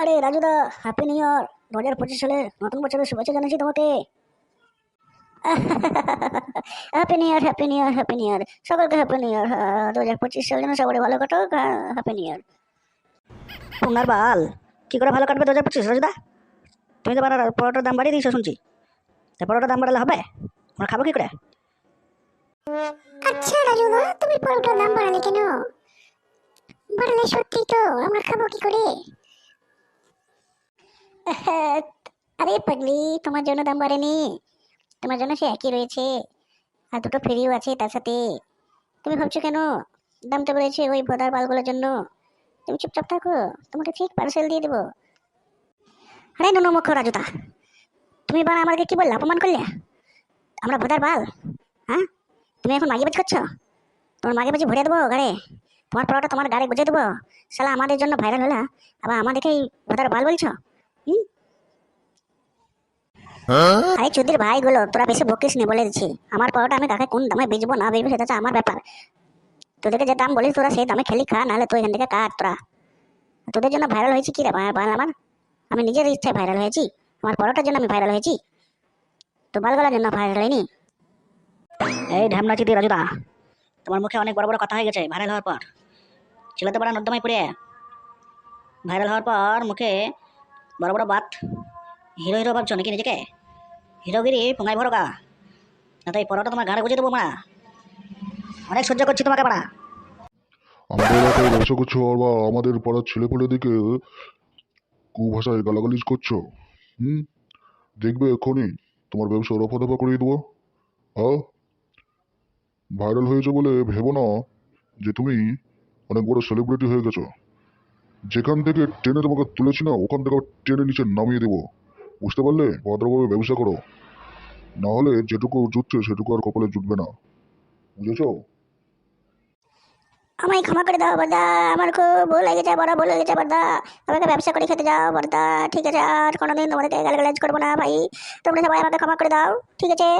আরে রাজুদা happy new ইয়ার দু হাজার পঁচিশ সালে নতুন বছরের শুভেচ্ছা জানাচ্ছি তোমাকে। Happy new year happy new year happy new year সকলকে হ্যাপি নিউ ইয়ার দু হাজার পঁচিশ সাল যেন সবারই ভালো কাটুক। হ্যাপি নিউ ইয়ার পুনার বাল, কী করে ভালো কাটবে দু হাজার পঁচিশ রাজুদা তুমি তো পরোটার দাম বাড়িয়ে দিয়েছ শুনছি। তা পরোটার দাম বাড়ালে হবে? আমরা খাব কী করে? আচ্ছা রাজুদা তুমি পরোটার দাম বাড়ালে কেন? বাড়ালে সত্যি তো, আমরা খাব কি করে? আরে পাগলি, তোমার জন্য দাম বাড়েনি। তোমার জন্য সে একই রয়েছে, আর দুটো ফ্রিও আছে তার সাথে। তুমি ভাবছ কেন? দামটা বেড়েছে ওই ভোদার বালগুলোর জন্য। তুমি চুপচাপ থাকো, তোমাকে ঠিক পার্সেল দিয়ে দেবো। আরে নুনু মুখ রাজুদা, তুমি এবার আমাকে কি বললে, অপমান করলে? আমরা ভোদার বাল হ্যাঁ? তুমি এখন মাগি বাজ করছ? তোমার মাগে বাজি ভরে দেবো গাড়ে তোমার পরোটা তোমার গাড়ি বুঝে দেবো। শালা, আমাদের জন্য ভাইরাল হলা, আবার আমাদেরকেই ভোদার বাল বলছো? হুম আরে চুদির ভাইগুলো তোরা বেশি বকিস নি বলে দিচ্ছি। আমার পরোটা আমি কাকে কোন দামে বেচবো না বেচবো সেটা আমার ব্যাপার। তোদেরকে যে দাম বলিস তোরা সেই দামে খেলি খা নাহলে তুই এখান থেকে কাট তোরা? তোদের জন্য ভাইরাল হয়েছি কি রে ভাই বাল আমার? আমি নিজের ইচ্ছায় ভাইরাল হয়েছি। আমার পরোটার জন্য আমি ভাইরাল হয়েছি। তো বালগলার জন্য ভাইরাল হয়নি। এই ঢ্যামনা চিদি রাজুদা তোমার মুখে অনেক বড় বড় কথা হয়ে গেছে ভাইরাল হওয়ার পর। ছেলেতে বড় নর্দমায় পড়ে। ভাইরাল হওয়ার পর মুখে বড় বড় বাত হিরো হিরো ভাবছ নাকি নিজেকে? হিরোগিরি পোঙায় ভরকা। না তো এই পরোটা তোমার ঘাড়ে বুঝে দেবো মারা। অনেক সহ্য করছি তোমাকে মারা। আমাদের এলাকায় ব্যবসা করছ আর বা আমাদের পাড়ার ছেলেপেলেদিকে কুভাষায় গালাগালিজ করছ। হুম? দেখবে এক্ষুনি তোমার ব্যবসা রফা দফা করিয়ে দেবো। হ্যাঁ ভাইরাল হয়েছে বলে ভেবো না যে তুমি অনেক বড় সেলিব্রিটি হয়ে গেছো। যেখান থেকে টেনে তোমাকে তুলেছি না, ওখান থেকে টেনে নিচে নামিয়ে দেবো। বুঝতে পারলে? ভদ্রভাবে ব্যবসা করো। না হলে যেটুকু জুটছে সেটুকু আর কপালে জুটবে না। বুঝেছ? আমায় ক্ষমা করে দাও, বর্দা। আমার খুব ভুল হয়ে গেছে, বড় ভুল হয়ে গেছে, বর্দা। আমাকে ব্যবসা করে খেতে যাও, বর্দা। ঠিক আছে, আর কোনোদিন তোমাদেরকে গালাগালাজ করব না, ভাই। তোমরা সবাই আমাকে ক্ষমা করে দাও, ঠিক আছে?